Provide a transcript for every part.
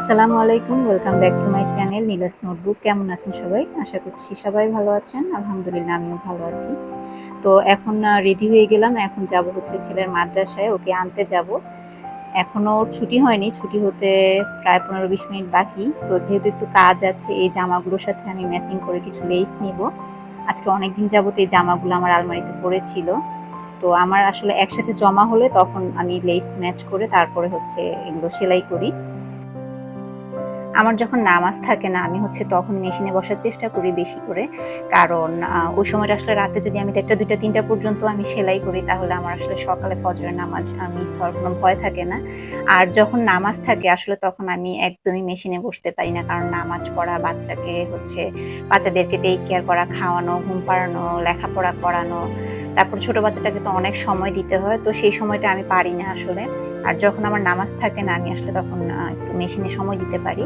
আসসালামু আলাইকুম welcome back to my channel Nila's notebook কেমন আছেন সবাই? আশা করছি সবাই ভালো আছেন। আলহামদুলিল্লাহ, আমিও ভালো আছি। তো এখন রেডি হয়ে গেলাম। এখন যাব হচ্ছে ছেলের মাদ্রাসায়। ওকে আনতে যাব। এখনও ছুটি হয়নি। ছুটি হতে প্রায় পনেরো বিশ মিনিট বাকি। তো যেহেতু একটু কাজ আছে, এই জামাগুলোর সাথে আমি ম্যাচিং করে কিছু লেস নিব। আজকে অনেক দিন যাবত এই জামাগুলো আমার আলমারিতে পড়েছিল। তো আমার আসলে একসাথে জমা হলে তখন আমি লেস ম্যাচ করে তারপরে হচ্ছে এগুলো সেলাই করি। আমার যখন নামাজ থাকে না, আমি হচ্ছে তখন মেশিনে বসার চেষ্টা করি বেশি করে। কারণ ওই সময়টা আসলে রাতে যদি আমি একটা দুইটা, তিনটা পর্যন্ত আমি সেলাই করি, তাহলে আমার আসলে সকালে ফজরের নামাজ মিস হওয়ার কোনো ভয় থাকে না। আর যখন নামাজ থাকে, আসলে তখন আমি একদমই মেশিনে বসতে পারি না। কারণ নামাজ পড়া, বাচ্চাকে হচ্ছে বাচ্চাদেরকে টেক কেয়ার করা, খাওয়ানো, ঘুম পাড়ানো, লেখাপড়া করানো তারপর ছোট বাচ্চাটাকে তো অনেক সময় দিতে হয়, তো সেই সময়টা আমি পারি না আসলে। আর যখন আমার নামাজ থাকে না, আমি আসলে তখন একটু মেশিনে সময় দিতে পারি।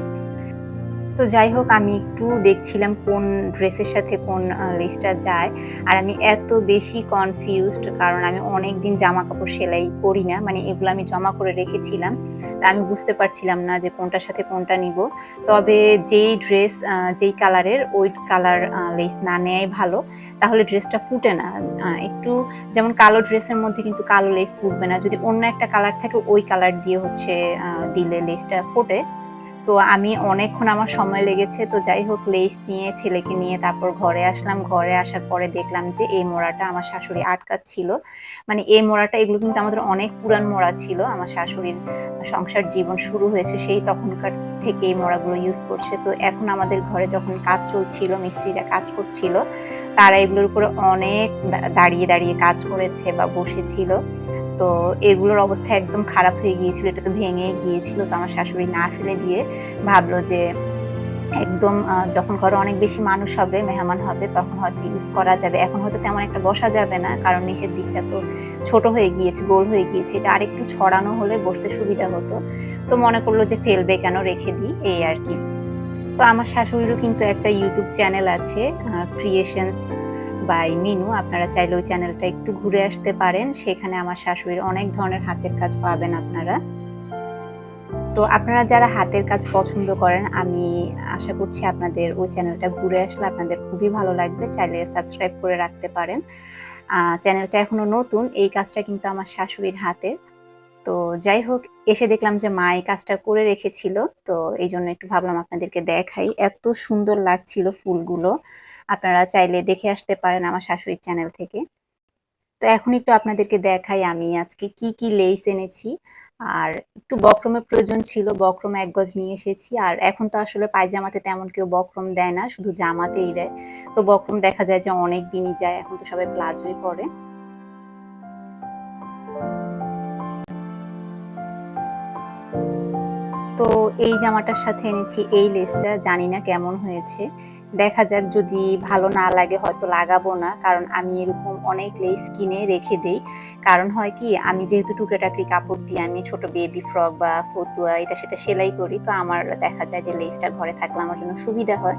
তো যাই হোক, আমি একটু দেখছিলাম কোন ড্রেসের সাথে কোন লেসটা যায়। আর আমি এত বেশি কনফিউজড কারণ আমি অনেক দিন জামা কাপড় সেলাই করি না মানে এগুলো আমি জমা করে রেখেছিলাম। তা আমি বুঝতে পারছিলাম না যে কোনটার সাথে কোনটা নিব। তবে যেই ড্রেস যেই কালারের, ওই কালার লেস না নেয়াই ভালো। তাহলে ড্রেসটা ফুটে না। একটু যেমন কালো ড্রেসের মধ্যে কিন্তু কালো লেস ফুটবে না। যদি অন্য একটা কালার থাকে, ওই কালার দিয়ে হচ্ছে দিলে লেসটা ফোটে। তো আমি অনেকক্ষণ আমার সময় লেগেছে, তো যাই হোক লেস নিয়ে ছেলেকে নিয়ে তারপর ঘরে আসলাম। ঘরে আসার পরে দেখলাম যে এই মোড়াটা আমার শাশুড়ি আটকাচ্ছিল। মানে এই মোড়াটা, এগুলো কিন্তু আমাদের অনেক পুরান মোড়া ছিল। আমার শাশুড়ির সংসার জীবন শুরু হয়েছে সেই তখনকার থেকে এই মোড়াগুলো ইউজ করছে। তো এখন আমাদের ঘরে যখন কাজ চলছিল, মিস্ত্রিরা কাজ করছিল, তারা এগুলোর উপরে অনেক দাঁড়িয়ে দাঁড়িয়ে কাজ করেছে বা বসেছিল। তো এগুলোর অবস্থা একদম খারাপ হয়ে গিয়েছিল, এটা তো ভেঙে গিয়েছিল। তো আমার শাশুড়ি না ফেলে দিয়ে ভাবলো যে একদম যখন ঘরে অনেক বেশি মানুষ হবে, মেহমান হবে, তখন হয়তো ইউজ করা যাবে। এখন হয়তো তেমন একটা বসা যাবে না, কারণ নিচের দিকটা তো ছোট হয়ে গিয়েছে, গোল হয়ে গিয়েছে। এটা আরেকটু ছড়ানো হলে বসতে সুবিধা হতো। তো মনে করল যে ফেলবে কেন, রেখে দিই, এই আর কি। তো আমার শাশুড়িরও কিন্তু একটা ইউটিউব চ্যানেল আছে ক্রিয়েশনস বাই মিনু, আপনারা চাইলে ওই চ্যানেলটা একটু ঘুরে আসতে পারেন। সেখানে আমার শাশুড়ির অনেক ধরনের হাতের কাজ পাবেন আপনারা। তো আপনারা যারা হাতের কাজ পছন্দ করেন, আমি আশা করছি আপনাদের ওই চ্যানেলটা ঘুরে আসলে আপনাদের খুবই ভালো লাগবে। চাইলে সাবস্ক্রাইব করে রাখতে পারেন। চ্যানেলটা এখনও নতুন, এই কাজটা কিন্তু আমার শাশুড়ির হাতের। তো যাই হোক, এসে দেখলাম যে মা এই কাজটা করে রেখেছিল। তো এই জন্য একটু ভাবলাম আপনাদেরকে দেখাই। এত সুন্দর লাগছিল ফুলগুলো। আপনারা চাইলে দেখে আসতে পারেন আমার শাশুড়ির চ্যানেল থেকে। তো এখন একটু আপনাদেরকে দেখাই আমি আজকে কি কি লেস এনেছি। আর একটু বক্রমের প্রয়োজন ছিল, বক্রম এক গজ নিয়ে এসেছি। আর এখন তো আসলে পায়জামাতে তেমন কেউ বক্রম দেয় না, শুধু জামাতেই দেয়। তো বক্রম দেখা যায় যে অনেক দিনই যায়, এখন তো সবাই প্লাজোই পরে। এই জামাটার সাথে এনেছি, এই লেসটা, জানি না কেমন হয়েছে। দেখা যাক যদি ভালো না লাগে হয়তো লাগাবো না, কারণ আমি এরকম অনেক লেস কিনে রেখে দেই। কারণ হয় কি, আমি যেহেতু টুকরাটাকরি কাপড় দিয়ে আমি ছোট বেবি ফ্রক বা ফতুয়া, এটা সেটা সেলাই করি, তো আমার দেখা যায় যে লেসটা ঘরে থাকলে আমার জন্য সুবিধা হয়।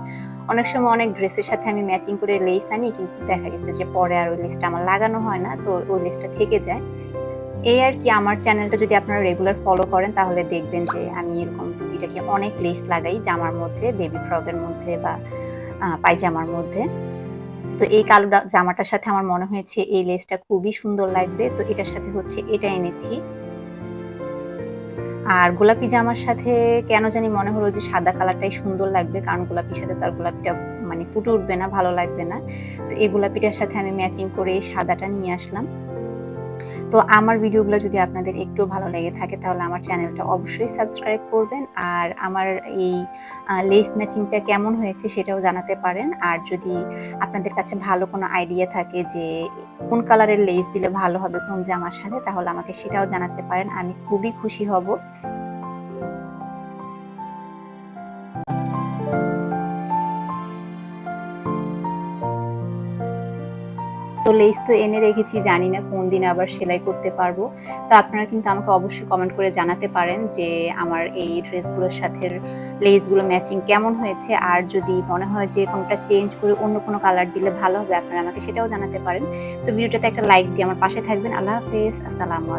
অনেক সময় অনেক ড্রেসের সাথে আমি ম্যাচিং করে লেস আনি, কিন্তু দেখা গেছে যে পরে আর ওই লেসটা আমার লাগানো হয় না, তো ওই লেসটা থেকে যায়। এই আর কি আমার চ্যানেলটা যদি আপনারা রেগুলার ফলো করেন, তাহলে দেখবেন যে আমি এরকম এটাকে অনেক লেস লাগাই জামার মধ্যে বেবি ফ্রকের মধ্যে বা পায়জামার মধ্যে। তো এই কালো জামাটার সাথে আমার মনে হয়েছে এই লেসটা খুবই সুন্দর লাগবে। তো এটার সাথে হচ্ছে এটা এনেছি। আর গোলাপি জামার সাথে কেন জানি মনে হলো যে সাদা কালারটাই সুন্দর লাগবে, কারণ গোলাপির সাথে তার গোলাপিটা মানে ফুটে উঠবে না, ভালো লাগবে না। তো এই গোলাপিটার সাথে আমি ম্যাচিং করে সাদাটা নিয়ে আসলাম। তো আমার ভিডিওগুলো যদি আপনাদের একটু ভালো লেগে থাকে, তাহলে আমার চ্যানেলটা অবশ্যই সাবস্ক্রাইব করবেন। আর আমার এই লেস ম্যাচিংটা কেমন হয়েছে সেটাও জানাতে পারেন। আর যদি আপনাদের কাছে ভালো কোনো আইডিয়া থাকে যে কোন কালারের লেস দিলে ভালো হবে কোন জামার সাথে, তাহলে আমাকে সেটাও জানাতে পারেন। আমি খুবই খুশি হব। তো লেস তো এনে রেখেছি, জানি না কোন দিন আবার সেলাই করতে পারব। তো আপনারা কিন্তু আমাকে অবশ্যই কমেন্ট করে জানাতে পারেন যে আমার এই ড্রেসগুলোর সাথে লেসগুলো ম্যাচিং কেমন হয়েছে। আর যদি মনে হয় যে কোনটা চেঞ্জ করে অন্য কোনো কালার দিলে ভালো হবে, আপনারা আমাকে সেটাও জানাতে পারেন। তো ভিডিওটাতে একটা লাইক দিয়ে আমার পাশে থাকবেন। আল্লাহ হাফেজ। আসসালামু